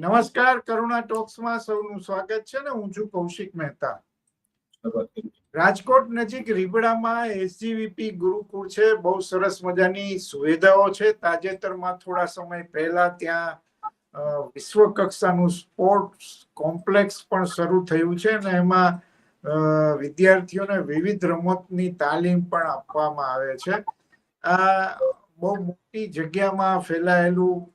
નમસ્કાર, કરુણા ટોક્સમાં સૌનું સ્વાગત છે ને. હું છું કૌશિક મહેતા. રાજકોટ નજીક રીબડામાં એસજીવીપી ગુરુકુળ છે. બહુ સરસ મજાની સુવિધાઓ છે. તાજેતરમાં થોડા સમય પહેલા ત્યાં વિશ્વ કક્ષાનું સ્પોર્ટ્સ કોમ્પ્લેક્સ પણ શરૂ થયું છે અને એમાં વિદ્યાર્થીઓને વિવિધ રમતની તાલીમ પણ આપવામાં આવે છે. આ, બહુ મોટી જગ્યામાં ફેલાયેલું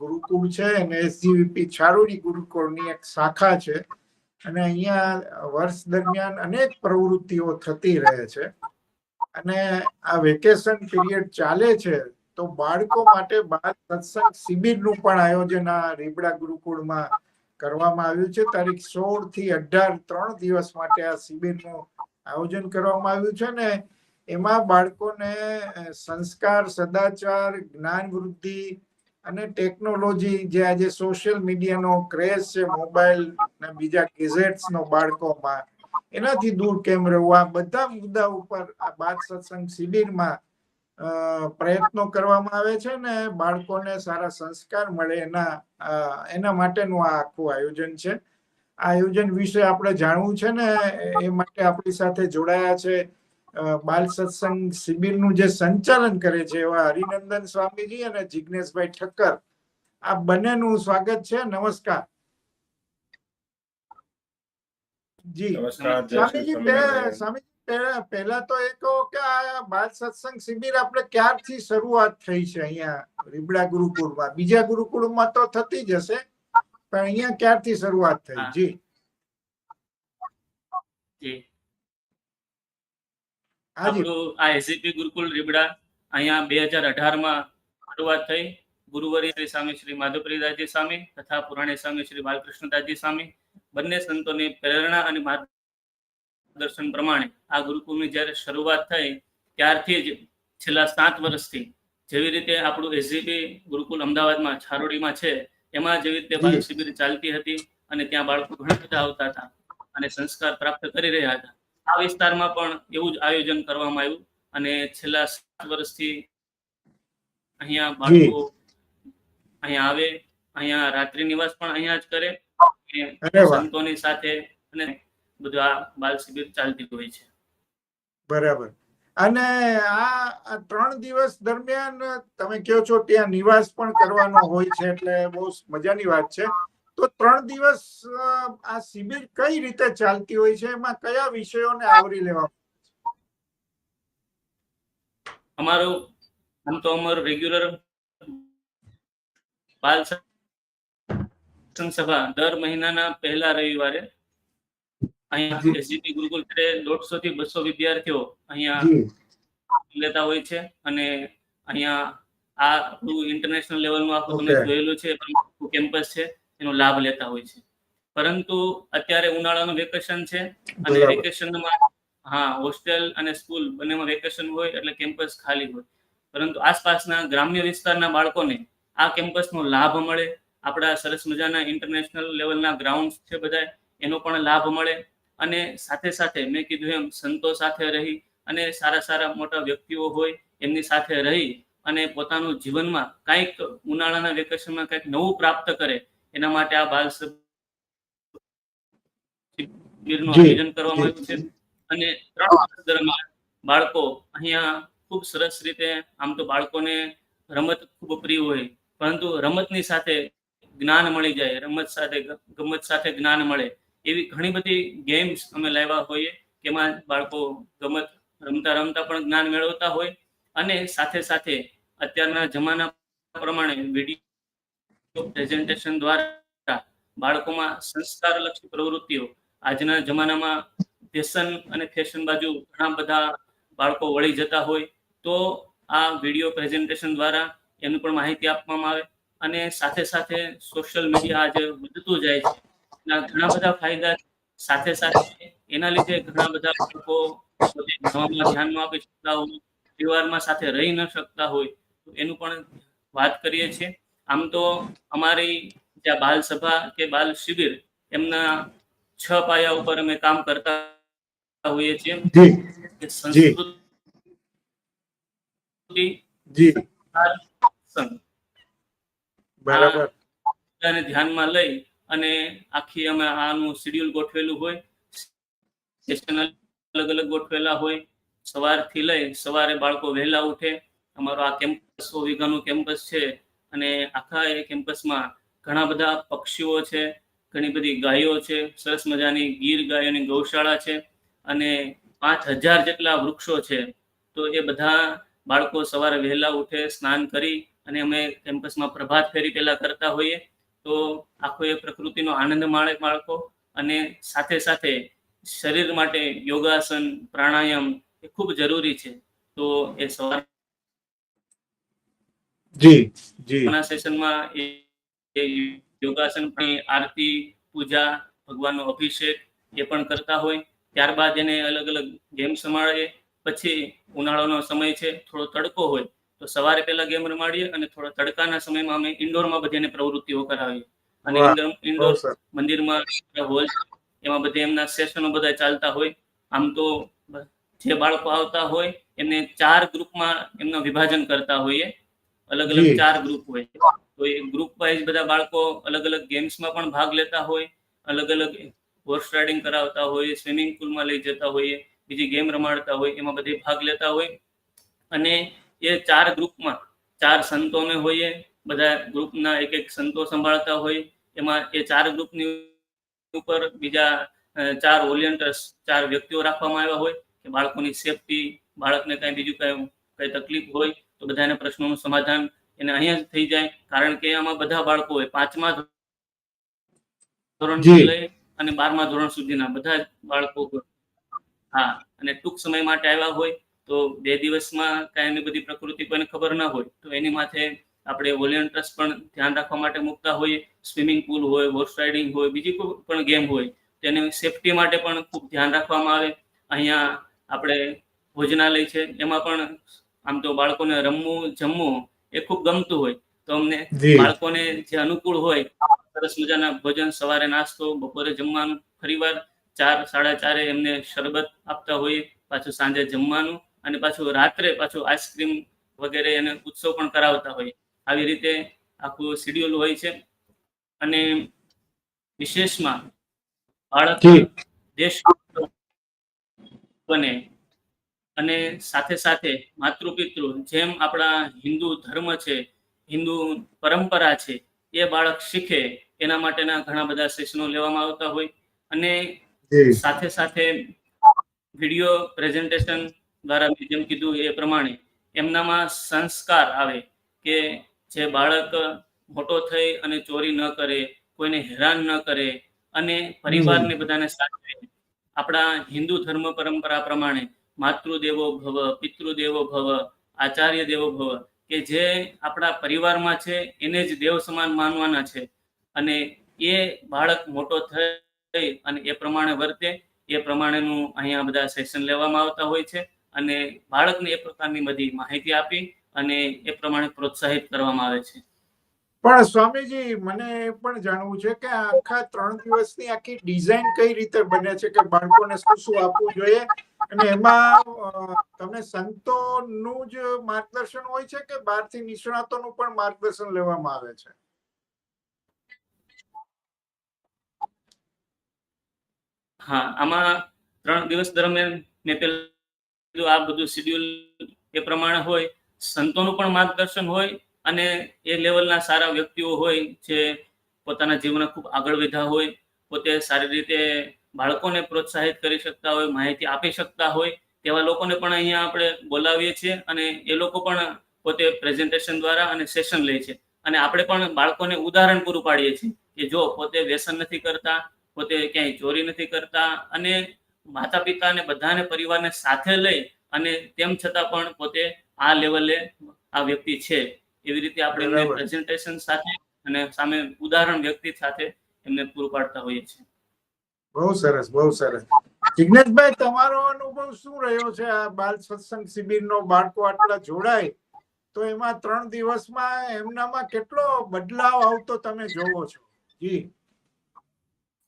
ગુરુકુળ છે અને એસજીવીપી છારોડી ગુરુકુળની એક શાખા છે. અને અહીંયા વર્ષ દરમિયાન અનેક પ્રવૃત્તિઓ થતી રહે છે. અને આ વેકેશન પીરિયડ ચાલે છે તો બાળકો માટે બાળ સત્સંગ શિબિરનું પણ આયોજન આ રીબડા ગુરુકુળમાં કરવામાં આવ્યું છે. તારીખ સોળથી અઢાર ત્રણ દિવસ માટે આ શિબિરનું આયોજન કરવામાં આવ્યું છે ને એમાં બાળકોને સંસ્કાર, સદાચાર, જ્ઞાન વૃદ્ધિ અને ટેકનોલોજી જે આજે સોશિયલ મીડિયાનો ક્રેઝ છે મોબાઈલ ને બીજા ગેઝેટ્સ નો બાળકોમાં, એનાથી દૂર કેમ રહેવું? આ બધા મુદ્દા ઉપર આ બાદ સત્સંગ શિબિરમાં પ્રયત્નો કરવામાં આવે છે ને બાળકોને સારા સંસ્કાર મળે એના એના માટેનું આ આખું આયોજન છે. આ આયોજન વિશે આપણે જાણવું છે ને, એ માટે આપણી સાથે જોડાયા છે બાલ સત્સંગ શિબિરનું જે સંચાલન કરે છે એવા હરિનંદન સ્વામીજી અને જિજ્ઞેશભાઈ ઠક્કર આ બંનેનું સ્વાગત છે. નમસ્કાર. જી. સ્વામીજી સ્વામીજી પહેલા તો એ કહો કે આ બાલ સત્સંગ શિબિર આપણે ક્યારથી શરૂઆત થઈ છે? અહીંયા રીબડા ગુરુકુળમાં. બીજા ગુરુકુળમાં તો થતી જ હશે પણ અહીંયા ક્યારથી શરૂઆત થઈ? જી. આપણું આ એસીપી ગુરુકુલ રીબડા અહીંયા બે હજાર અઢારમાં શરૂઆત થઈ. ગુરુવરી શ્રી સ્વામી શ્રી માધવપ્રિયદાસજી સ્વામી તથા પુરાણે સ્વામી શ્રી બાલકૃષ્ણદાસજી સ્વામી. બંને સંતોની પ્રેરણા અને માર્ગદર્શન પ્રમાણે આ ગુરુકુલની જ્યારે શરૂઆત થઈ, ત્યારથી જ છેલ્લા સાત વર્ષથી જેવી રીતે આપણું એસજીપી ગુરુકુલ અમદાવાદમાં છારોડીમાં છે, એમાં જેવી રીતે બાળ શિબિર ચાલતી હતી અને ત્યાં બાળકો ઘણા બધા આવતા હતા અને સંસ્કાર પ્રાપ્ત કરી રહ્યા હતા. આ વિસ્તારમાં પણ એવું જ આયોજન કરવામાં આવ્યું અને છેલ્લા સાત વર્ષથી અહીંયા બાળકો અહીંયા આવે અહીંયા રાત્રિ નિવાસ પણ અહીંયા જ કરે સંતોની સાથે અને બધું આ બાલ શિબિર ચાલતી હોય છે. બરાબર. અને આ આ ત્રણ દિવસ દરમિયાન તમે કહો છો ત્યાં નિવાસ પણ કરવાનો હોય છે એટલે બહુ મજાની વાત છે. તો ત્રણ દિવસ આ શિબિર કઈ રીતે ચાલતી હોય છે? એમાં કયા વિષયોને આવરી લેવા? અમારું આમ તો અમારું રેગ્યુલર બાલ સભા દર મહિનાના પહેલા રવિવારે. અહીંયા એસજીપી ગુરુકુલ ખાતે દોઢસો થી બસો વિદ્યાર્થીઓ અહીંયા લેતા હોય છે અને અહીંયા આ ઇન્ટરનેશનલ લેવલનું આખું તમે જોયેલું છે કેમ્પસ છે. એનો લાભ લેતા હોય છે. પરંતુ અત્યારે ઉનાળાનું વેકેશન છે અને વેકેશનમાં હા હોસ્ટેલ અને સ્કૂલ બંનેમાં વેકેશન હોય એટલે કેમ્પસ ખાલી હોય. પરંતુ આસપાસના ગ્રામ્ય વિસ્તારના બાળકોને આ કેમ્પસનો લાભ મળે. આપણા સરસ મજાના ઇન્ટરનેશનલ લેવલના ગ્રાઉન્ડ છે બધા એનો પણ લાભ મળે. અને સાથે સાથે મેં કીધું એમ સંતો સાથે રહી અને સારા સારા મોટા વ્યક્તિઓ હોય એમની સાથે રહી અને પોતાનું જીવનમાં કંઈક ઉનાળાના વેકેશનમાં કંઈક નવું પ્રાપ્ત કરે એના માટે આ બાલ શિબિરનું આયોજન કરવામાં આવ્યું છે. અને ત્રણ વર્ષ દરમિયાન બાળકો અહીંયા ખૂબ સરસ રીતે આમ તો બાળકોને રમત ખૂબ પ્રિય હોય પરંતુ રમતની સાથે જ્ઞાન મળી જાય રમત સાથે ગમત સાથે જ્ઞાન મળે એવી ઘણી બધી ગેમ્સ અમે લાવ્યા હોઈએ જેમાં બાળકો ગમત રમતા રમતા પણ જ્ઞાન મેળવતા હોય અને સાથે સાથે અત્યારના જમાના પ્રમાણે વીડિયો પ્રેઝન્ટેશન દ્વારા બાળકોમાં સંસ્કારલક્ષી પ્રવૃત્તિઓ. આજના જમાનામાં ફેશન અને ફેશન બાજુ ઘણા બધા બાળકો વળી જતા હોય તો આ વીડિયો પ્રેઝન્ટેશન દ્વારા એનું પણ માહિતી આપવામાં આવે અને સાથે સાથે સોશિયલ મીડિયા આજે વધતું જાય છે, એના ઘણા બધા ફાયદા સાથે સાથે એના લીધે ઘણા બધા લોકો ભણવામાં ધ્યાન ન આપી શકતા હોય, પરિવારમાં સાથે રહી ન શકતા હોય એનું પણ વાત કરીએ છીએ. આમ તો અમારી જે બાલ સભા કે બાલ શિબિર એમના છ પાયા ઉપર અમે કામ કરતા હોઈએ છીએ. સંસ્કૃતિ બરાબર. બધાને ધ્યાનમાં લઈ અને આખી અમે આનું શેડ્યુલ ગોઠવેલું હોય. સેશન અલગ અલગ ગોઠવેલા હોય. સવારથી લઈ સવારે બાળકો વહેલા ઉઠે. અમારો આ કેમ્પસ સો વીઘાનું કેમ્પસ છે. અને આખા એ કેમ્પસમાં ઘણા બધા પક્ષીઓ છે, ઘણી બધી ગાયો છે, સરસ મજાની ગીર ગાયોની ગૌશાળા છે અને પાંચ હજાર જેટલા વૃક્ષો છે. તો એ બધા બાળકો સવારે વહેલા ઉઠે, સ્નાન કરી અને અમે કેમ્પસમાં પ્રભાત ફેરી પહેલા કરતા હોઈએ. તો આખો એ પ્રકૃતિનો આનંદ માણે બાળકો અને સાથે સાથે શરીર માટે યોગાસન, પ્રાણાયામ એ ખૂબ જરૂરી છે. તો એ સવાર જી જી. સેશનમાં એ યોગાસન આરતી પૂજા ભગવાનનો અભિષેક એ પણ કરતા હોય. ત્યારબાદ એને અલગ અલગ ગેમ સંભાળે પછી ઉનાળાનો સમય છે થોડો તડકો હોય તો સવારે પહેલા ગેમ રમાડીએ અને થોડા તડકાના સમયમાં અમે ઇન્ડોરમાં બધી એને પ્રવૃત્તિઓ કરાવીએ. અને ઇન્ડોર મંદિરમાં હોલ એમાં બધે એમના સેશનો બધા ચાલતા હોય. આમ તો જે બાળકો આવતા હોય એમને ચાર ગ્રુપમાં એમનું વિભાજન કરતા હોઈએ. અલગ અલગ ચાર ગ્રુપ હોય તો એ ગ્રુપ વાઇઝ બધા બાળકો અલગ અલગ ગેમ્સમાં પણ ભાગ લેતા હોય અલગ અલગ હોર્સ રાઇડિંગ કરાવતા હોય સ્વિમિંગ પુલમાં લઈ જતા હોઈએ બીજી ગેમ રમાડતા હોય એમાં બધે ભાગ લેતા હોય. અને એ ચાર ગ્રુપમાં ચાર સંતોને હોઈએ બધા ગ્રુપના એક એક સંતો સંભાળતા હોય એમાં એ ચાર ગ્રુપની ઉપર બીજા ચાર વોલિયન્ટર્સ ચાર વ્યક્તિઓ રાખવામાં આવ્યા હોય કે બાળકોની સેફટી બાળકને કાંઈ બીજું કાંઈ કઈ તકલીફ હોય તો બધાને પ્રશ્નોનું સમાધાન એને અહીંયા જ થઈ જાય. કારણ કે આમાં બધા બાળકો હોય પાંચમા ધોરણ લઈ અને બારમા ધોરણ સુધીના બધા જ બાળકો હા અને ટૂંક સમય માટે આવ્યા હોય તો બે દિવસમાં કાંઈ એની બધી પ્રકૃતિ કોઈને ખબર ના હોય તો એની માથે આપણે વોલિયન્ટર્સ પણ ધ્યાન રાખવા માટે મૂકતા હોઈએ. સ્વિમિંગ પુલ હોય હોર્સ રાઇડિંગ હોય બીજી કોઈ પણ ગેમ હોય તેની સેફટી માટે પણ ખૂબ ધ્યાન રાખવામાં આવે. અહીંયા આપણે ભોજનાલય છે એમાં પણ આમ તો બાળકોને રમવું જમવું એ ખૂબ ગમતું હોય. તો અમને બાળકોને જે અનુકૂળ હોય સરસ મજાના ભોજન સવારે નાસ્તો બપોરે જમવાનું ફરીવાર ચાર સાડા ચારે એમને શરબત આપતા હોઈએ પાછું સાંજે જમવાનું અને પાછું રાત્રે પાછું આઈસ્ક્રીમ વગેરે એને ઉત્સવ પણ કરાવતા હોય આવી રીતે આખું શેડ્યુલ હોય છે. અને વિશેષમાં બાળક દેશ બને. અને સાથે સાથે માતૃપિતૃ જેમ આપણા હિન્દુ ધર્મ છે હિન્દુ પરંપરા છે એ બાળક શીખે એના માટેના ઘણા બધા સેશનો લેવામાં આવતા હોય. અને સાથે સાથે વીડિયો પ્રેઝન્ટેશન દ્વારા મેં જેમ કીધું એ પ્રમાણે એમનામાં સંસ્કાર આવે કે જે બાળક મોટો થઈ અને ચોરી ન કરે કોઈને હેરાન ન કરે અને પરિવારને બધાને સાચવે. આપણા હિન્દુ ધર્મ પરંપરા પ્રમાણે માતૃદેવો ભવ, પિતૃદેવો ભવ આચાર્ય દેવો ભવ, કે જે આપણા પરિવારમાં છે, એને જ દેવ સમાન માનવાના છે. અને એ બાળક મોટો થઈ અને એ પ્રમાણે વર્તે, એ પ્રમાણેનું અહીંયા બધા સેશન લેવામાં આવતા હોય છે. અને બાળકને એ પ્રકારની બધી માહિતી આપી અને એ પ્રમાણે પ્રોત્સાહિત કરવામાં આવે છે. પણ સ્વામીજી, મને પણ જાણવું છે કે આખા ત્રણ દિવસની આખી ડિઝાઇન કઈ રીતે બને છે કે બાળકોને શું શું આપવું જોઈએ? અને એમાં તમે સંતોનું જ માર્ગદર્શન હોય છે કે બહારથી નિષ્ણાતોનું પણ માર્ગદર્શન લેવામાં આવે છે? હા, આમાં ત્રણ દિવસ દરમિયાન મેં પેલું, આ બધું શિડ્યુલ એ પ્રમાણે હોય, સંતોનું પણ માર્ગદર્શન હોય અને એ લેવલના સારા વ્યક્તિઓ હોય જે પોતાના જીવનમાં ખૂબ આગળ વધ્યા હોય, પોતે સારી રીતે બાળકોને પ્રોત્સાહિત કરી શકતા હોય, માહિતી આપી શકતા હોય, તેવા લોકોને પણ અહીંયા આપણે બોલાવીએ છીએ અને એ લોકો પણ પોતે પ્રેઝન્ટેશન દ્વારા અને સેશન લે છે. અને આપણે પણ બાળકોને ઉદાહરણ પૂરું પાડીએ છીએ કે જો પોતે વ્યસન નથી કરતા, પોતે ક્યાંય ચોરી નથી કરતા અને માતા પિતા અને બધાને પરિવારને સાથે લઈ અને તેમ છતાં પણ પોતે આ લેવલે આ વ્યક્તિ છે. એવી રીતે આપણે એમને પ્રેઝન્ટેશન સાથે અને સામે ઉદાહરણ વ્યક્તિ સાથે એમને પૂરું પાડતા હોઈએ છીએ. બહુ સરસ બહુ સરસ. જિજ્ઞેશભાઈ તમારો અનુભવ શું રહ્યો છે આ બાલ સત્સંગ શિબિરનો બાળકો આટલા જોડાય? તો એમાં ત્રણ દિવસમાં એમનામાં કેટલો બદલાવ આવતો તમે જોવો છો? જી.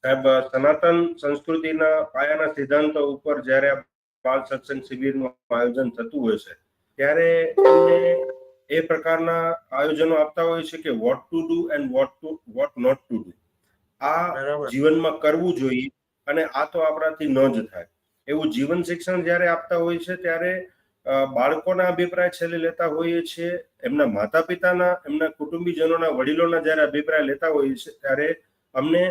સાહેબ સનાતન સંસ્કૃતિના પાયાના સિદ્ધાંતો ઉપર જ્યારે આ બાળ સત્સંગ શિબિરનું આયોજન થતું હોય છે ત્યારે એમને એ પ્રકારના આયોજનો આપતા હોય છે કે what to do and what to what not to do આ જીવનમાં કરવું જોઈએ અને આ તો આપણાથી ન જ થાય. એવું જીવન શિક્ષણ જ્યારે આપતા હોય છે ત્યારે બાળકોના અભિપ્રાય છેલ્લે લેતા હોઈએ છીએ એમના માતા પિતાના એમના કુટુંબીજનોના વડીલોના જ્યારે અભિપ્રાય લેતા હોઈએ છીએ ત્યારે અમને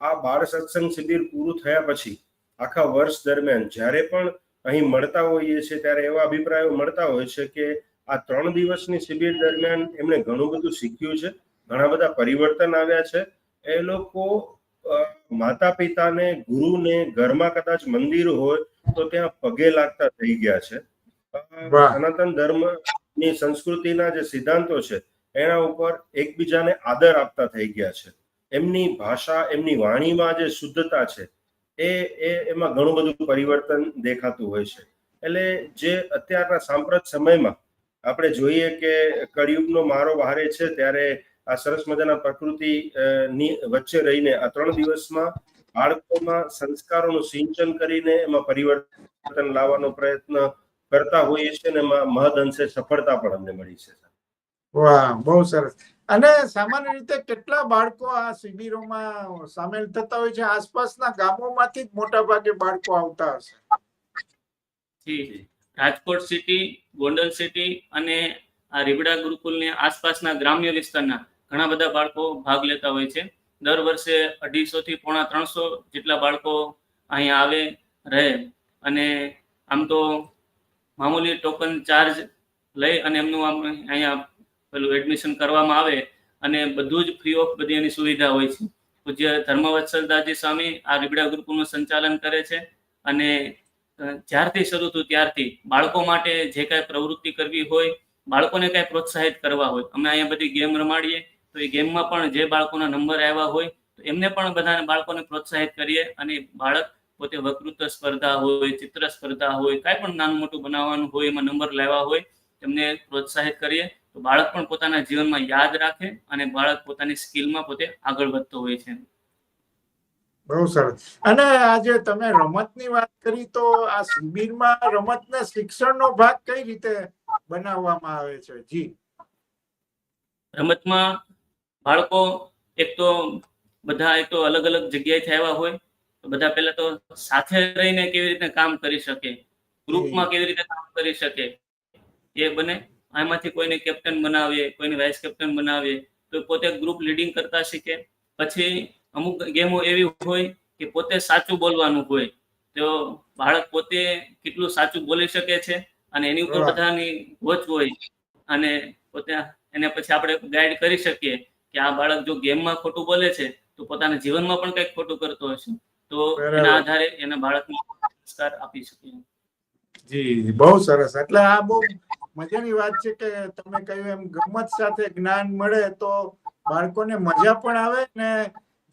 આ બાળ સત્સંગ શિબિર પૂરું થયા પછી આખા વર્ષ દરમિયાન જ્યારે પણ અહીં મળતા હોઈએ છીએ ત્યારે એવા અભિપ્રાયો મળતા હોય છે કે આ ત્રણ દિવસની શિબિર દરમિયાન એમણે ઘણું બધું શીખ્યું છે ઘણા બધા પરિવર્તન આવ્યા છે. એ લોકો માતા પિતાને ગુરુને ઘરમાં કદાચ મંદિર હોય તો ત્યાં પગે લાગતા થઈ ગયા છે. સનાતન ધર્મની સંસ્કૃતિના જે સિદ્ધાંતો છે એના ઉપર એકબીજાને આદર આપતા થઈ ગયા છે. એમની ભાષા એમની વાણીમાં જે શુદ્ધતા છે એ એ એમાં ઘણું બધું પરિવર્તન દેખાતું હોય છે. એટલે જે અત્યારના સાંપ્રત સમયમાં આપણે જોઈએ કે કળિયુગનો મારો વહારે છે ત્યારે આ સરસ મજાના પ્રકૃતિ ની વચ્ચે રહીને આ ત્રણ દિવસમાં બાળકોમાં સંસ્કારોનું સિંચન કરીને એમાં પરિવર્તન લાવવાનો પ્રયત્ન કરતા હોઈએ છીએ અને એમાં મહદ અંશે સફળતા પણ અમને મળી છે વાહ બહુ સરસ. અને સામાન્ય રીતે કેટલા બાળકો આ શિબિરોમાં સામેલ થતા હોય છે? આસપાસના ગામોમાંથી જ મોટા ભાગે બાળકો આવતા હશે. જી. રાજકોટ સિટી ગોંડલ સિટી અને આ રીબડા ગુરુકુલની આસપાસના ગ્રામ્ય વિસ્તારના ઘણા બધા બાળકો ભાગ લેતા હોય છે. દર વર્ષે અઢીસો થી પોણા ત્રણસો જેટલા બાળકો અહીંયા આવે, રહે અને આમ તો મામૂલી ટોકન ચાર્જ લઈ અને એમનું આમ અહીંયા પેલું એડમિશન કરવામાં આવે અને બધું જ ફ્રી ઓફ બધી એની સુવિધા હોય છે. પૂજ્ય ધર્મવત્સલદાસજી સ્વામી આ રીબડા ગુરુકુલનું સંચાલન કરે છે અને જ્યારથી શરૂ થયું ત્યારથી બાળકો માટે જે કાંઈ પ્રવૃત્તિ કરવી હોય, બાળકોને કાંઈ પ્રોત્સાહિત કરવા હોય. અમે અહીંયા બધી ગેમ રમાડીએ, તો એ ગેમમાં પણ જે બાળકોના નંબર આવ્યા હોય, તો એમને પણ બધાને બાળકોને પ્રોત્સાહિત કરીએ અને બાળક પોતે વકૃત્વ સ્પર્ધા હોય, ચિત્ર સ્પર્ધા હોય, કાંઈ પણ નાનું મોટું બનાવવાનું હોય, એમાં નંબર લાવ્યા હોય, એમને પ્રોત્સાહિત કરીએ, તો બાળક પણ પોતાના જીવનમાં યાદ રાખે અને બાળક પોતાની સ્કિલમાં પોતે આગળ વધતો હોય છે. બહુ સરસ. અને આજે તમે રમતની વાત કરી તો આ શિબિરમાં રમતને શિક્ષણનો ભાગ કઈ રીતે બનાવવામાં આવે છે? જી. રમતમાં બાળકો એક તો બધા એક તો અલગ અલગ જગ્યાએથી આવ્યા હોય, તો બધા પહેલા તો સાથે રહીને કેવી રીતે કામ કરી શકે, ગ્રુપમાં કેવી રીતે કામ કરી શકે, એ બને. આમાંથી કોઈને કેપ્ટન બનાવીએ, કોઈને વાઇસ કેપ્ટન બનાવીએ, તો પોતે ગ્રુપ લીડિંગ કરતા શીખે. પછી અમુક ગેમો એવી હોય કે પોતે સાચું બોલવાનું હોય. તો બાળક પોતે કેટલું સાચું બોલી શકે છે અને એની ઉપર બધાની વોચ હોય અને પોતે એને પછી આપણે ગાઈડ કરી શકીએ કે આ બાળક જો ગેમમાં ખોટું બોલે છે તો પોતાના જીવનમાં પણ કંઈક ખોટું કરતો હશે. તો એના આધારે એના બાળકને સંસ્કાર આપી શકીએ. જી બહુ સરસ. એટલે આ બહુ મજાની વાત છે કે તમે કહ્યું એમ ગમત સાથે જ્ઞાન મળે તો બાળકોને મજા પણ આવે ને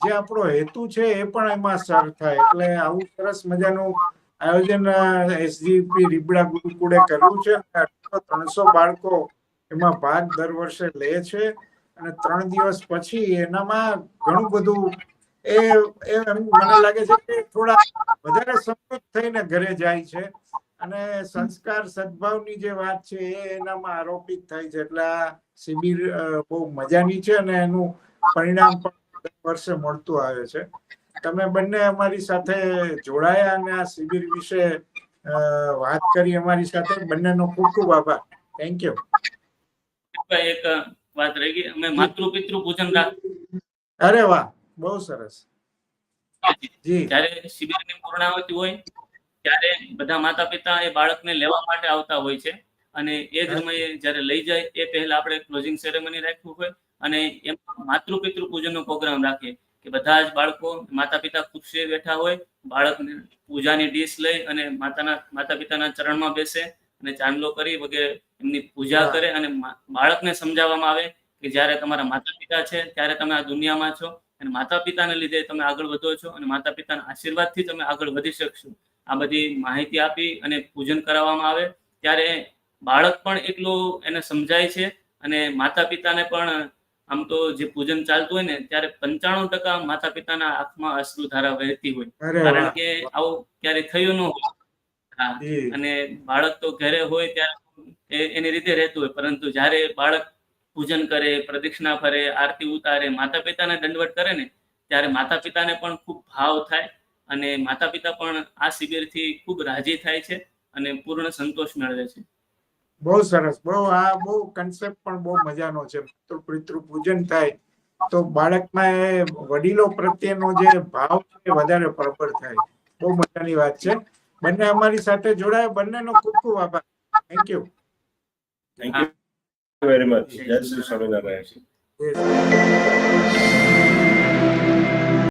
જે આપણો હેતુ છે એ પણ એમાં સર થાય. એટલે આવું સરસ મજાનું આયોજન એસજીપી રીબડા ગુરુકુળે કર્યું છે ત્રણસો બાળકો એમાં ભાગ દર વર્ષે લે છે અને ત્રણ દિવસ પછી એનામાં ઘણું બધું એ એમ મને લાગે છે કે થોડા વધારે સમૃદ્ધ થઈને ઘરે જાય છે. અને સંસ્કાર સદભાવની જે વાત છે એ એનામાં આરોપિત થાય છે. એટલે આ શિબિર બહુ મજાની છે અને એનું પરિણામ પણ વર્ષે મળતું આવે છે. તમે બંને અમારી સાથે જોડાયા અને આ શિબિર વિશે વાત કરી અમારી સાથે. બંનેનો ખૂબ ખૂબ આભાર. થેન્ક યુ એક વાત રહી ગઈ. અમે માતૃ પિતૃ પૂજન રાખ અરે વાહ! બહુ સરસ. જી. જ્યારે શિબિરની પૂર્ણાવતી હોય ત્યારે બધા માતા પિતા એ બાળકને લેવા માટે આવતા હોય છે. અને એ જ સમયે જ્યારે લઈ જાય એ પહેલા આપણે ક્લોઝિંગ સેરેમની રાખવું હોય અને એમાં માતૃ પિતૃ પૂજનનો પ્રોગ્રામ રાખીએ કે બધા જ બાળકો માતા પિતા ખુશી બેઠા હોય બાળકને પૂજાની ડીશ લઈ અને માતાના માતા પિતાના ચરણમાં બેસે અને ચાંદલો કરી વગેરે એમની પૂજા કરે અને બાળકને સમજાવવામાં આવે કે જ્યારે તમારા માતા પિતા છે ત્યારે તમે આ દુનિયામાં છો અને માતા પિતાને લીધે તમે આગળ વધો છો અને માતા પિતાના આશીર્વાદથી તમે આગળ વધી શકશો. આ બધી માહિતી આપી અને પૂજન કરાવવામાં આવે. ત્યારે બાળક પણ એટલું એને સમજાય છે અને માતા પિતાને પણ આમ તો જે પૂજન ચાલતું હોય ને ત્યારે પંચાણું ટકા માતા પિતાના આંખમાં અશ્રુધારા વહેતી હોય. કારણ કે આવું ક્યારે થયું ન હોય. અને બાળક તો ઘરે હોય ત્યારે એની રીતે રહેતું હોય. પરંતુ જ્યારે બાળક પૂજન કરે પ્રદક્ષિણા ફરે આરતી ઉતારે માતા પિતાને દંડવટ કરે ને ત્યારે માતા પિતાને પણ ખૂબ ભાવ થાય અને માતા પિતા પણ આ શિબિરથી ખૂબ રાજી થાય છે અને પૂર્ણ સંતોષ મેળવે છે. બહુ સરસ બહુ આ બહુ કન્સેપ્ટ પણ બહુ મજાનો છે. તો પિતૃ પૂજન થાય તો બાળકમાં એ વડીલો પ્રત્યેનો જે ભાવ છે વધારે પ્રબળ થાય. બહુ મજાની વાત છે. બંને અમારી સાથે જોડાયા. બંનેનો ખૂબ ખૂબ આભાર. Thank you thank you very much Jai Shri Swaminarayan.